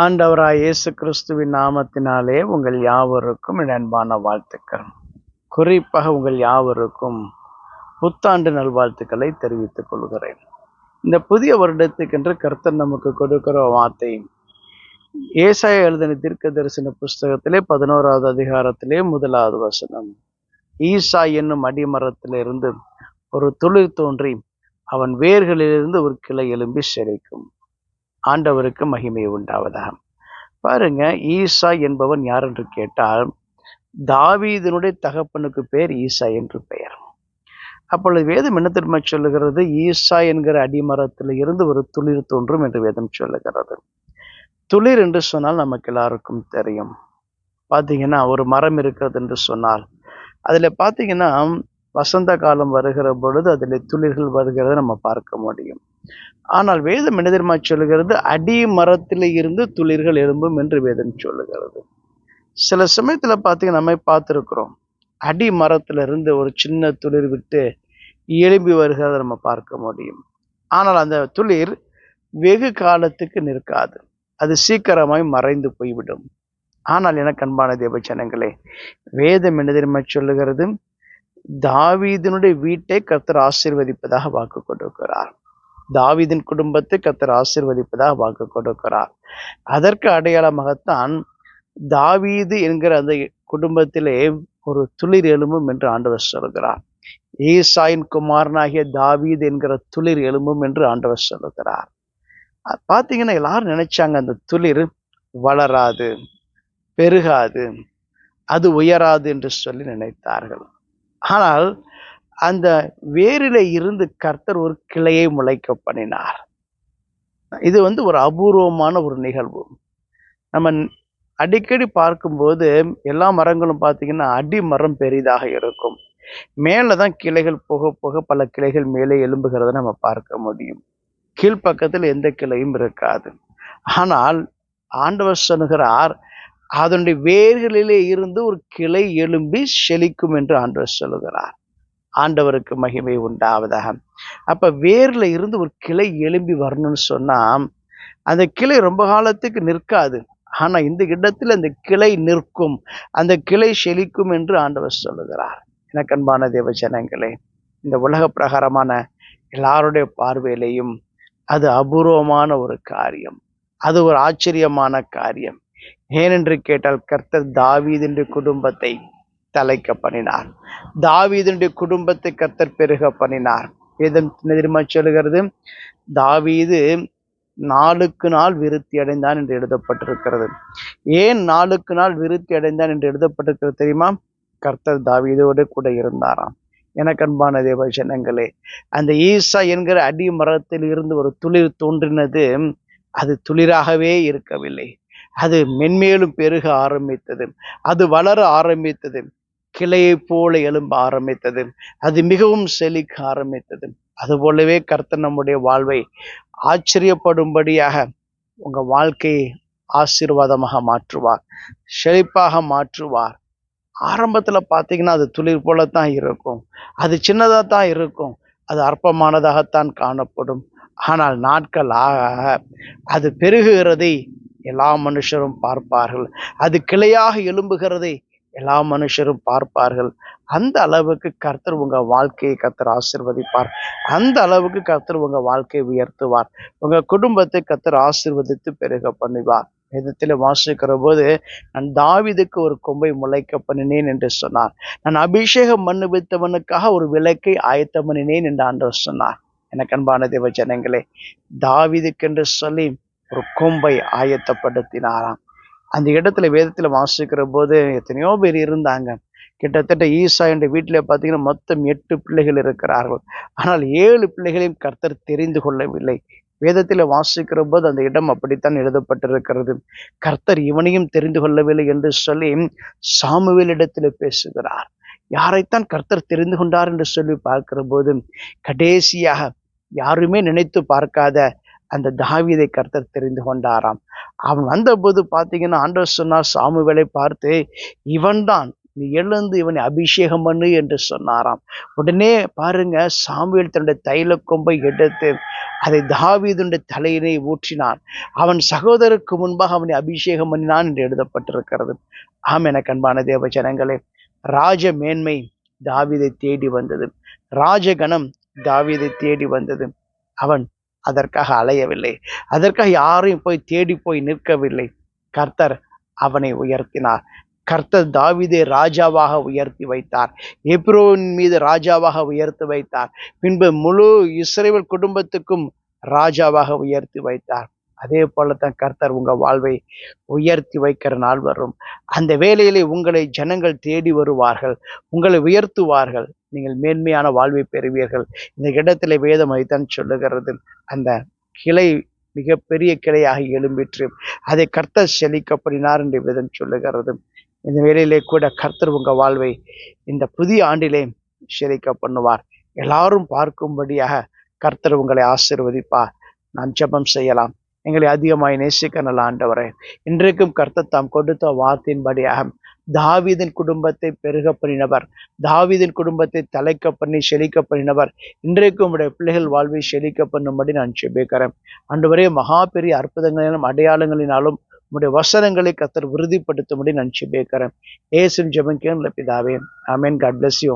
ஆண்டவராய் இயேசு கிறிஸ்துவின் நாமத்தினாலே உங்கள் யாவருக்கும் அன்பான வாழ்த்துக்கள். குறிப்பாக உங்கள் யாவருக்கும் புத்தாண்டு நல்வாழ்த்துக்களை தெரிவித்துக் கொள்கிறேன். இந்த புதிய வருடத்துக்கென்று கர்த்தர் நமக்கு கொடுக்கிற வார்த்தை. ஏசாய எழுதின தீர்க்க தரிசன புஸ்தகத்திலே பதினோராவது அதிகாரத்திலே முதலாவது வசனம். ஈசா என்னும் அடிமரத்திலிருந்து ஒரு துளிர் தோன்றி அவன் வேர்களிலிருந்து ஒரு கிளை எலும்பி செழிக்கும் ஆண்டவருக்கு மகிமை உண்டாவதாக. பாருங்க ஈசா என்பவன் யார் என்று கேட்டால் தாவீதனுடைய தகப்பனுக்கு பேர் ஈசா என்று பெயர். அப்பொழுது வேதம் என்ன திரும்ப சொல்லுகிறது? ஈசா என்கிற அடிமரத்தில் இருந்து ஒரு துளிர் தோன்றும் என்று வேதம் சொல்லுகிறது. துளிர் என்று சொன்னால் நமக்கு எல்லாருக்கும் தெரியும். பார்த்தீங்கன்னா ஒரு மரம் இருக்கிறது என்று சொன்னால் அதில் பார்த்தீங்கன்னா வசந்த காலம் வருகிற பொழுது அதில் துளிர்கள் வருகிறத நம்ம பார்க்க முடியும். ஆனால் வேதம் என்ன தெரியுமா சொல்லுகிறது அடி மரத்தில் இருந்து துளிர்கள் எழும்பும் என்று வேதம் சொல்லுகிறது. சில சமயத்தில் பார்த்தீங்கன்னா நம்ம பார்த்துருக்குறோம். அடி மரத்தில் இருந்து ஒரு சின்ன துளிர் விட்டு எழும்பி வருகிறத நம்ம பார்க்க முடியும். ஆனால் அந்த துளிர் வெகு காலத்துக்கு நிற்காது. அது சீக்கிரமாய் மறைந்து போய்விடும். ஆனால் எனக்கு அன்பான ஜனங்களே வேதம் என்ன தெரியுமா சொல்லுகிறது தாவீதனுடைய வீட்டை கர்த்தர் ஆசீர்வதிப்பதாக வாக்கு கொடுக்கிறார். தாவிதின் குடும்பத்தை கத்தர் ஆசிர்வதிப்பதாக வாக்கு கொடுக்கிறார். அதற்கு அடையாளமாகத்தான் தாவீது என்கிற அந்த குடும்பத்திலே ஒரு துளிர் எழும்பும் என்று ஆண்டவர் சொல்கிறார். ஈசாயின் குமாரனாகிய தாவீது என்கிற துளிர் எழும்பும் என்று ஆண்டவர் சொல்லுகிறார் பார்த்தீங்கன்னா எல்லாரும் நினைச்சாங்க அந்த துளிர் வளராது பெருகாது அது உயராது என்று சொல்லி நினைத்தார்கள். ஆனால் அந்த வேரில இருந்து கர்த்தர் ஒரு கிளையை முளைக்க பண்ணினார். இது வந்து ஒரு அபூர்வமான ஒரு நிகழ்வு. நம்ம அடிக்கடி பார்க்கும்போது எல்லா மரங்களும் பார்த்தீங்கன்னா அடி மரம் பெரிதாக இருக்கும். மேலே தான் கிளைகள் போக போக பல கிளைகள் மேலே எழும்புகிறத நம்ம பார்க்க முடியும். கீழ்ப்பக்கத்தில் எந்த கிளையும் இருக்காது. ஆனால் ஆண்டவர் சொல்லுகிறார் அதனுடைய வேர்களிலே இருந்து ஒரு கிளை எழும்பி செழிக்கும் என்று ஆண்டவர் சொல்லுகிறார். ஆண்டவருக்கு மகிமை உண்டாவதாக. அப்போ வேரில் இருந்து ஒரு கிளை எழும்பி வரணும்னு சொன்னால் அந்த கிளை ரொம்ப காலத்துக்கு நிற்காது. ஆனால் இந்த இடத்துல அந்த கிளை நிற்கும். அந்த கிளை செழிக்கும் என்று ஆண்டவர் சொல்லுகிறார். எனக்கன்பான தேவ ஜனங்களே இந்த உலக பிரகாரமான எல்லாருடைய பார்வையிலையும் அது அபூர்வமான ஒரு காரியம். அது ஒரு ஆச்சரியமான காரியம். ஏனென்று கேட்டால் கர்த்தர் தாவீதின் குடும்பத்தை தலைக்க பண்ணினார் தாவீதனுடைய குடும்பத்தை கர்த்தர் பெருக பண்ணினார் வேதம் தெரியுமா சொல்கிறது தாவீது நாளுக்கு நாள் விருத்தி அடைந்தான் என்று எழுதப்பட்டிருக்கிறது. ஏன் நாளுக்கு நாள் விருத்தி அடைந்தான் என்று எழுதப்பட்டிருக்கிறது தெரியுமா? கர்த்தர் தாவீதோடு கூட இருந்தாராம். எனக்கு அன்பான தேவ ஜனங்களே அந்த ஈசா என்கிற அடி மரத்தில் இருந்து ஒரு துளிர் தோன்றினது அது துளிராகவே இருக்கவில்லை. அது மென்மேலும் பெருக ஆரம்பித்தது. அது வளர ஆரம்பித்தது. கிளையை போல எழும்ப ஆரம்பித்தது. அது மிகவும் செழிக்க ஆரம்பித்தது. அதுபோலவே கர்த்தர் நம்முடைய வாழ்வை ஆச்சரியப்படும்படியாக உங்க வாழ்க்கையை ஆசீர்வாதமாக மாற்றுவார் செழிப்பாக மாற்றுவார். ஆரம்பத்துல பார்த்தீங்கன்னா அது துளிர் போலத்தான் இருக்கும். அது சின்னதாக தான் இருக்கும். அது அற்பமானதாகத்தான் காணப்படும். ஆனால் நாட்கள் ஆக அது பெருகுகிறதை எல்லா மனுஷரும் பார்ப்பார்கள். அது கிளையாக எழும்புகிறதை எல்லா மனுஷரும் பார்ப்பார்கள். அந்த அளவுக்கு கர்த்தர் உங்க வாழ்க்கையை கர்த்தர் ஆசிர்வதிப்பார். அந்த அளவுக்கு கர்த்தர் உங்க வாழ்க்கையை உயர்த்துவார். உங்க குடும்பத்தை கர்த்தர் ஆசிர்வதித்து பெருக பண்ணுவார். வேதத்தில் வாசிக்கிற போது நான் தாவிதுக்கு ஒரு கொம்பை முளைக்க பண்ணினேன் என்று சொன்னார். நான் அபிஷேகம் பண்ணுவித்தவனுக்காக ஒரு விளக்கை ஆயத்த பண்ணினேன் என்று ஆண்டவர் சொன்னார். எனக்கு அன்பான தேவ ஜனங்களே தாவிதுக்கென்று சொல்லி ஒரு கொம்பை ஆயத்தப்படுத்தினாராம். அந்த இடத்துல வேதத்தில் வாசிக்கிற போது எத்தனையோ பேர் இருந்தாங்க. கிட்டத்தட்ட ஈசா என்ற வீட்டில் பார்த்தீங்கன்னா மொத்தம் எட்டு பிள்ளைகள் இருக்கிறார்கள். ஆனால் ஏழு பிள்ளைகளையும் கர்த்தர் தெரிந்து கொள்ளவில்லை. வேதத்தில் வாசிக்கிற போது அந்த இடம் அப்படித்தான் எழுதப்பட்டிருக்கிறது. கர்த்தர் இவனையும் தெரிந்து கொள்ளவில்லை என்று சொல்லி சாமுவேல் இடத்தில் பேசுகிறார். யாரைத்தான் கர்த்தர் தெரிந்து கொண்டார் என்று சொல்லி பார்க்கிற போது கடைசியாக யாருமே நினைத்து பார்க்காத அந்த தாவியதை கர்த்தர் தெரிந்து கொண்டாராம். அவன் வந்தபோது பார்த்தீங்கன்னா ஆண்டவர் சொன்னார் சாமுவேலை பார்த்து இவன்தான் நீ எழுந்து இவனை அபிஷேகம் பண்ணு என்று சொன்னாராம். உடனே பாருங்க சாமுவேல் தன்னுடைய தைல கொம்பை எடுத்து அதை தாவீதுடைய தலையினை ஊற்றினான். அவன் சகோதரருக்கு முன்பாக அவனை அபிஷேகம் பண்ணினான் என்று எழுதப்பட்டிருக்கிறது. ஆம் என கண்பான தேவ ஜனங்களே ராஜ மேன்மை தாவிதை தேடி வந்தது. ராஜகணம் தாவிதை தேடி வந்தது. அவன் அதற்காக அலையவில்லை. அதற்காக யாரையும் போய் தேடி போய் நிற்கவில்லை. கர்த்தர் அவனை உயர்த்தினார். கர்த்தர் தாவிதை ராஜாவாக உயர்த்தி வைத்தார். எப்ரோன் மீது ராஜாவாக உயர்த்தி வைத்தார். பின்பு முழு இஸ்ரேல் குடும்பத்துக்கும் ராஜாவாக உயர்த்தி வைத்தார். அதே போல தான் கர்த்தர் உங்கள் வாழ்வை உயர்த்தி வைக்கிற நாள் வரும். அந்த வேலையிலே உங்களை ஜனங்கள் தேடி வருவார்கள். உங்களை உயர்த்துவார்கள். நீங்கள் மேன்மையான வாழ்வை பெறுவீர்கள். இந்த இடத்துல வேதம் அதுதான் சொல்லுகிறது. அந்த கிளை மிகப்பெரிய கிளையாக எழும்பிற்று. அதை கர்த்தர் செழிக்கப்படினார் என்று வேதம் சொல்லுகிறது. இந்த வேலையிலே கூட கர்த்தர் உங்கள் வாழ்வை இந்த புதிய ஆண்டிலே செழிக்க பண்ணுவார் எல்லாரும் பார்க்கும்படியாக கர்த்தர் உங்களை ஆசிர்வதிப்பார். நாம் ஜெபம் செய்யலாம். எங்களை அதிகமாய் நேசிக்க நல்ல ஆண்டவரே. இன்றைக்கும் கர்த்தர் தாம் கொடுத்த வார்த்தையின்படியாக தாவீதின் குடும்பத்தை பெருக பண்ணினவர் தாவீதின் குடும்பத்தை தலைக்க பண்ணி செழிக்க பண்ணினவர் இன்றைக்கும் உடைய பிள்ளைகள் வாழ்வை செழிக்க பண்ணும்படி நான் செபிக்கிறேன் அன்றுவரே மகா பெரிய அற்புதங்களிலும் அடையாளங்களினாலும் உடைய வசனங்களை கத்தர் உறுதிப்படுத்தும்படி நான் செபிக்கிறேன் ஏசும் ஜெபம் கேன் பிதாவே. ஆமென். God bless you